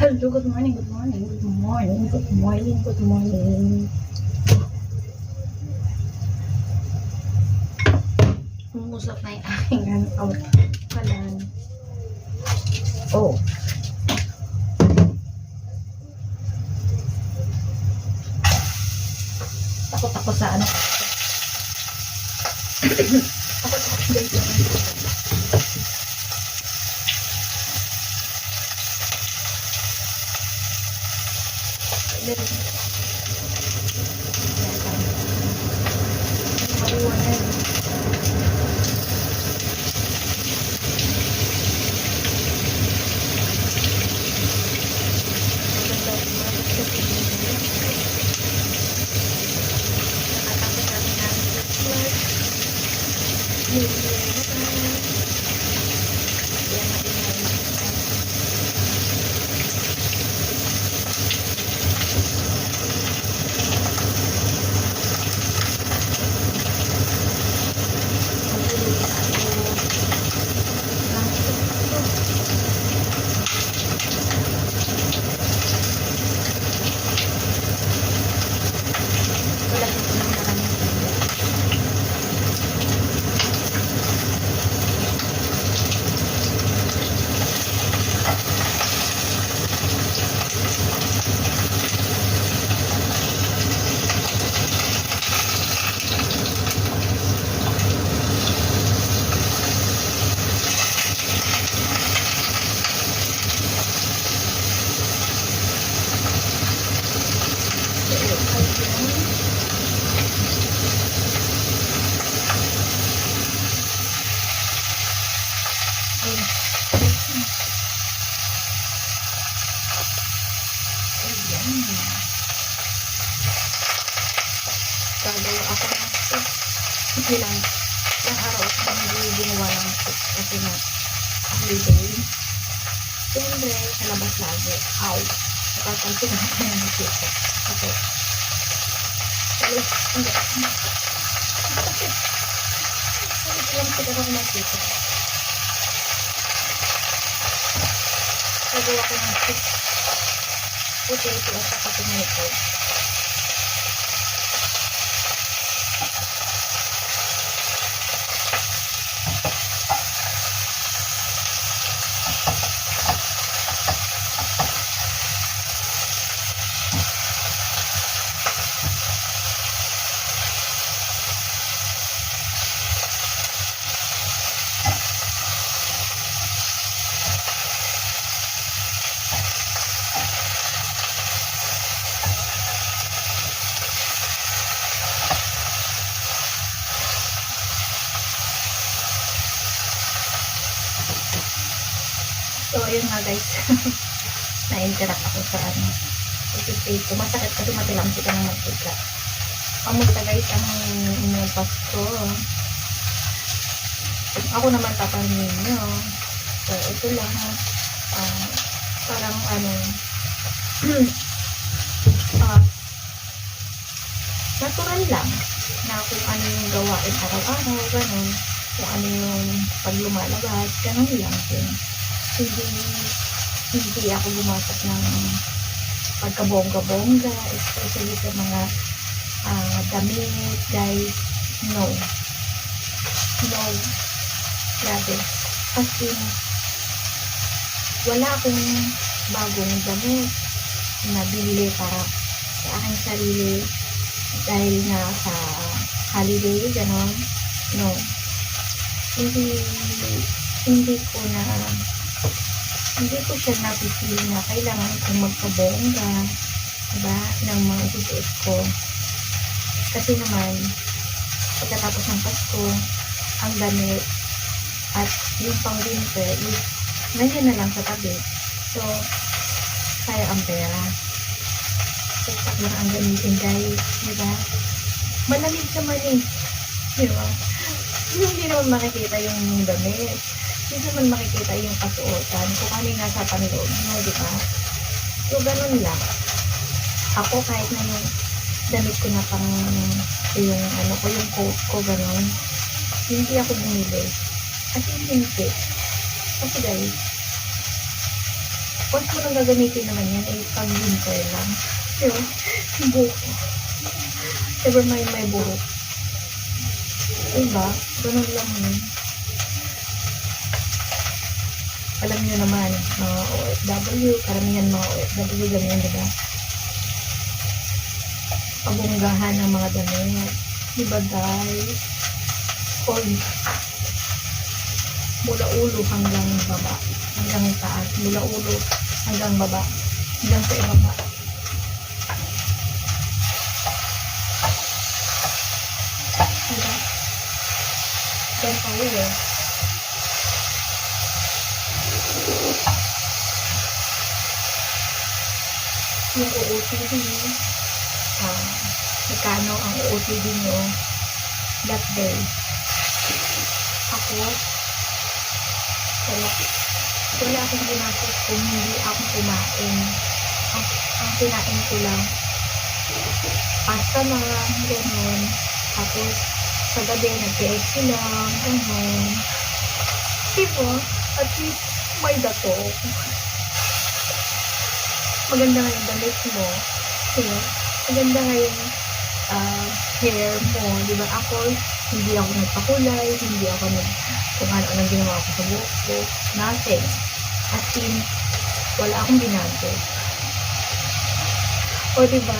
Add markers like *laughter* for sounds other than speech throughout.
Hello, good morning, good morning, good morning, good morning, good morning. Umusok na yung aking ano, out kalan. Oh. Takot ako sa ano. *clears throat* Takot ako guys. Pwede rin. Maliwanag. Wala na po ng maraming Gagawa ako ng soup. Hindi lang. Ilang araw ako hindi gumawa ng soup kasi na holiday. Siyempre, sa labas lagi. Ow! Nakakalsin ako ng soup. Kasi, Alis, hindi. Bakit lang kita ako ng soup? Gagawa ko ng soup. Potato at saka tomato. So, ayun guys. *laughs* Na-interact ako sa ano. Ipipay ko. Masakit kasi matilamsi ka ng mantika. Kamusta guys ang inyong Pasko? Ako naman tatanungin nyo. So, ito lang. ah, parang ano. *clears throat* ah, natural lang na kung ano yung gawain araw-araw, ganun. Kung ano yung paglumalabas, ganun lang din hindi hindi ako gumasok ng pagkabongga-bongga, especially sa mga ah, damit, guys. No. No. Grabe. As in, wala akong bagong damit na binili para sa aking sarili dahil nga sa holiday, ganon. No. Hindi, hindi ko na hindi ko siya napipili na kailangan kong magpabongga diba, ng mga susuot ko. Kasi naman, pagkatapos ng Pasko, ang damit at yung pang winter is nandiyan na lang sa tabi. So, kaya ang pera. Saksak lang ang gamitin guys, diba? Malamig naman eh. Diba? *laughs* Hindi naman makikita yung damit hindi naman makikita yung kasuotan kung ano yung nasa panloob mo, di ba? So, ganun lang. Ako, kahit na yung damit ko na pang yung ano ko, yung coat ko, ganun, hindi ako bumili. Kasi hindi. Kasi guys, Once mo nang gagamitin naman yan, ay pag winter lang. Yun, buhok. Ever may may buhok. Diba? Ganun lang yun. Alam nyo naman, mga OFW, karamihan mga OFW, ganyan, diba? Pabunggahan ng mga damit. Diba, guys? Oy, mula ulo hanggang baba, hanggang taas, mula ulo hanggang baba, hanggang sa ibaba. Diba? Yan tayo eh. Yung OOTD, ah, magkano ang OOTD nyo that day. Ako, wala, wala akong ginastos kung hindi ako kumain. Ang, ang kinain ko lang, pasta lang, gano'n. Tapos, sa gabi, nag-KFC lang, gano'n. Diba? At least, may dato. Maganda nga yung damit mo. Diba? Maganda nga yung ah, hair mo. Diba? Ako, hindi ako nagpakulay, hindi ako nag kung ano anong ginawa ko sa buhok ko. Nothing. As in, wala akong binago. O diba,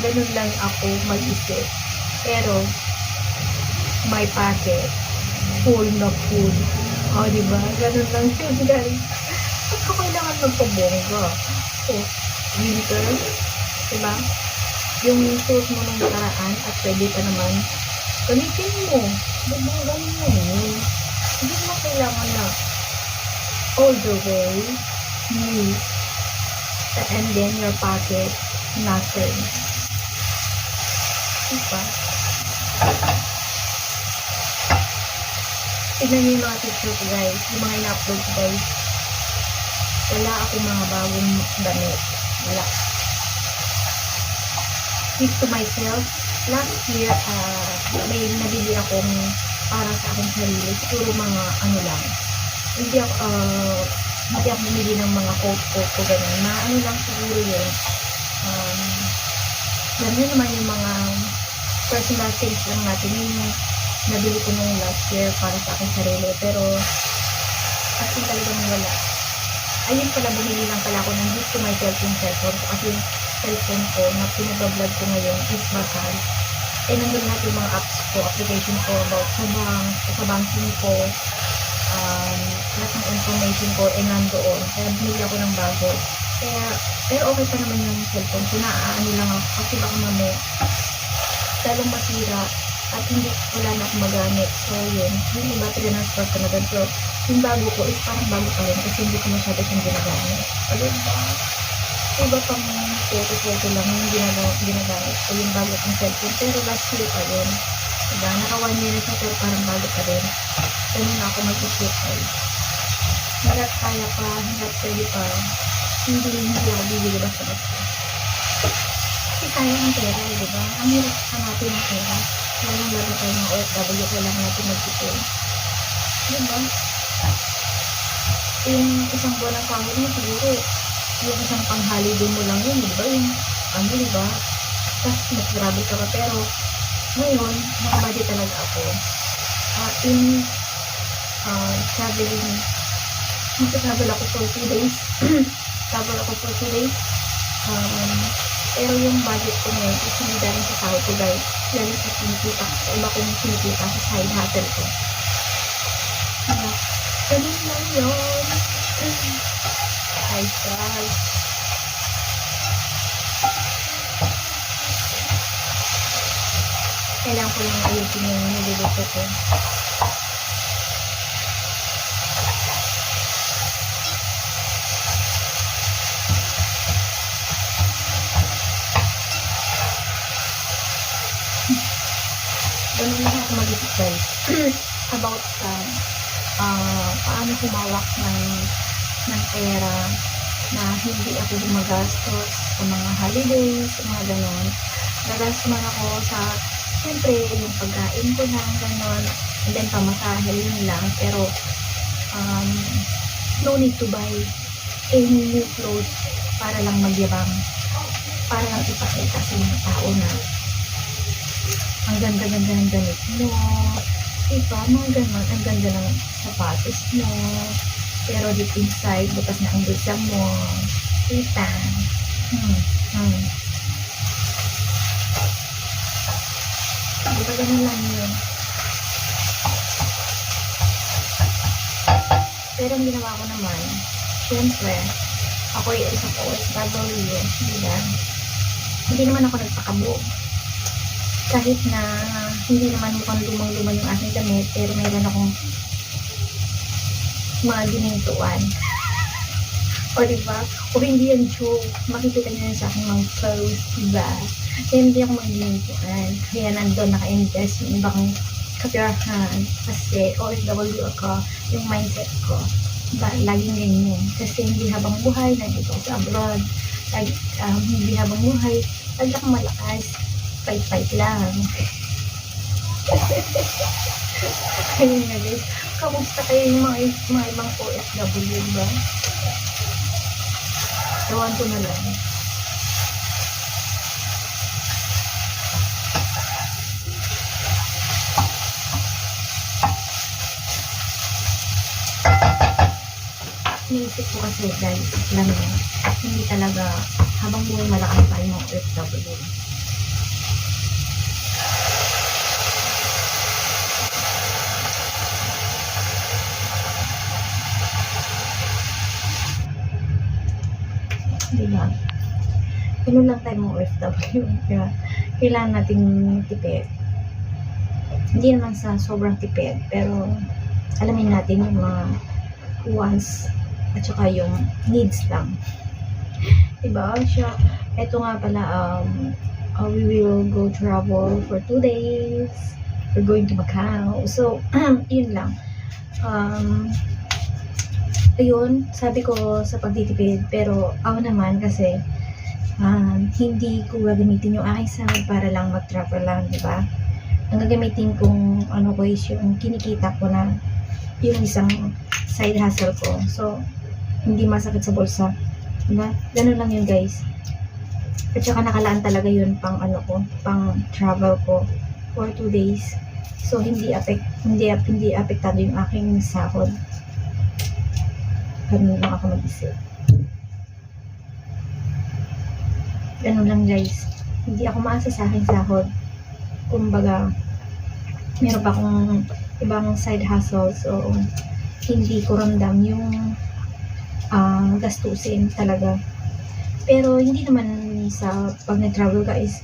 ganun lang ako mag-isip. Pero, my pocket, full na full. O diba, ganun lang yun guys. Ba't ko kailangan magpabongga? O, winter, diba? Yung suot mo nung nakaraan at pwede pa naman, gamitin mo. Ganun mo. Hindi mo kailangan na all the way, new, and then your pocket, nothing. Diba? Tignan niyo yung mga picture ko guys, yung mga ina-upload ko guys. Wala akong mga bagong Wala. Keep to myself. Last year, ah, may nabili akong para sa aking sarili. Siguro mga ano lang. Hindi ako, ah, hindi ako bumili ng mga coat-coat ko ganun. Na ano lang siguro yun. Um, yun naman yung mga personal things lang natin. Yun yung nabili ko nung last year para sa aking sarili. Pero, as in talagang wala. Ayun pala, bumili lang pala ako ng gift to myself yung cellphone ko. Kasi yung cellphone ko na pinag-vlog ko ngayon is basal. Eh, nandun lahat yung mga apps ko, application ko about sa bank, sa banking ko, um, lahat ng information ko, eh, nandoon. Kaya bumili ako ng bago. Kaya, pero okay pa naman yung cellphone ko. Naaano lang ako. Kasi baka mamaya, lalong masira at hindi wala na akong magamit. So, yun. Yun yung battery na stock ko na. So, yung bago ko is parang bago pa rin kasi hindi ko masyado siyang ginagamit. Ayun ba? Iba pang photo-photo lang yung ginagamit, ginagamit. So, yung bago kong cellphone. Pero last year pa rin. Diba? Naka one year na siya pero parang bago pa rin. Ganun na ako mag-isip ay. Hanggat kaya pa, hanggat pwede pa, hindi, hindi ako bibili basta-basta. Kasi kaya ng pera, eh, di ba? Ang hirap hanapin ng pera. Lalo lalo tayo ng OFW, kailangan natin magtipid. Di ba? Yung isang buwan ng sahod mo, siguro, yung isang pang-holiday mo lang yun, di ba? Yung, ano, di ba? Tapos, nag-grabe ka pa. Pero, ngayon, nakabudget talaga ako. Ah, in uh, traveling, magta-travel ako for 2 days. *clears throat* travel ako for 2 days. Um, pero yung budget ko ngayon is hindi dahil sa sahod guys. Dahil sa kinikita ko, sa iba kong kinikita sa side hustle ko. Diba? Ganun lang yun. Ay, guys. Kailangan ko lang ayusin yung niluluto ko. ganun lang ako mag-isip guys about um, uh, paano kumawak ng ng pera na hindi ako gumagastos sa mga holidays, sa mga ganon. Gagastos man ako sa, siyempre, yung pagkain ko lang, ganon. And then, pamasahe yun lang. Pero, um, no need to buy any new clothes para lang magyabang. Para lang ipakita sa mga tao na ang ganda-ganda ng damit mo. Diba? Mga ganon. Ang ganda ng sapatos mo. Pero deep inside, bukas na ang bulsa mo. Kita. Hmm. Hmm. Diba ganun lang yun? Pero ang ginawa ko naman, syempre, ako ay isang OFW, diba? Hindi naman ako nagpakabo. Kahit na hindi naman mukhang lumang-lumang yung aking damit, pero mayroon akong mga ginintuan. O diba? O hindi yan joke. Makikita yan sa aking mga clothes, diba? Kaya hindi ako maginintuan. Kaya nandun naka-invest yung ibang kapirahan. Kasi OFW ako, yung mindset ko. Diba? Laging ganyan. Kasi hindi habang buhay, nandito sa abroad. Lagi, um, hindi habang buhay, akong malakas. Fight-fight lang. Ayun na guys. Kamusta kayo yung mga, mga ibang OFW ba? Ewan ko na lang. Iniisip ko kasi guys, lang yun, hindi talaga habang buhay malakas tayo mga OFW. Diba? Ganun lang tayo mga OFW. *laughs* Diba? Kailangan nating tipid. Hindi naman sa sobrang tipid, pero alamin natin yung mga wants at saka yung needs lang. *laughs* Diba? Siya, eto nga pala, um, uh, we will go travel for two days. We're going to Macau. So, *clears throat* yun lang. Um, ayun, sabi ko sa pagtitipid, pero ako naman kasi um, hindi ko gagamitin yung aking sahod para lang mag-travel lang, di ba? Ang gagamitin kong ano ko is yung kinikita ko na yung isang side hustle ko. So, hindi masakit sa bulsa. Diba? Ganun lang yun, guys. At saka nakalaan talaga yun pang ano ko, pang travel ko for two days. So, hindi affect, hindi, hindi apektado yung aking sahod. Ganun lang ako mag-isip. Ganun lang guys. Hindi ako maasa sa aking sahod. Kumbaga, meron pa akong ibang side hustle. So, hindi ko ramdam yung ah, gastusin talaga. Pero, hindi naman sa pag nag-travel guys,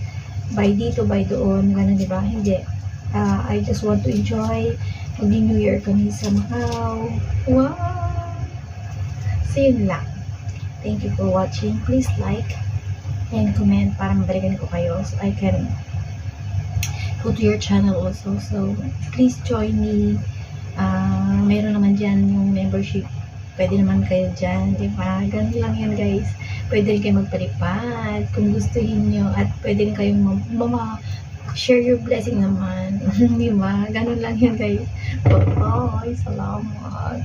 by dito, by doon, ganun, di ba? Hindi. Ah, I just want to enjoy mag-New Year kami sa Macau. Wow! So, yun lang. Thank you for watching. Please like and comment para mabalikan ko kayo so I can go to your channel also. So, please join me. Ah, meron naman dyan yung membership. Pwede naman kayo dyan, di ba? Ganun lang yan, guys. Pwede rin kayo magpalipad kung gustuhin nyo at pwede rin kayong mam- mama share your blessing naman. *laughs* di ba? Ganun lang yan, guys. Bye-bye. Salamat.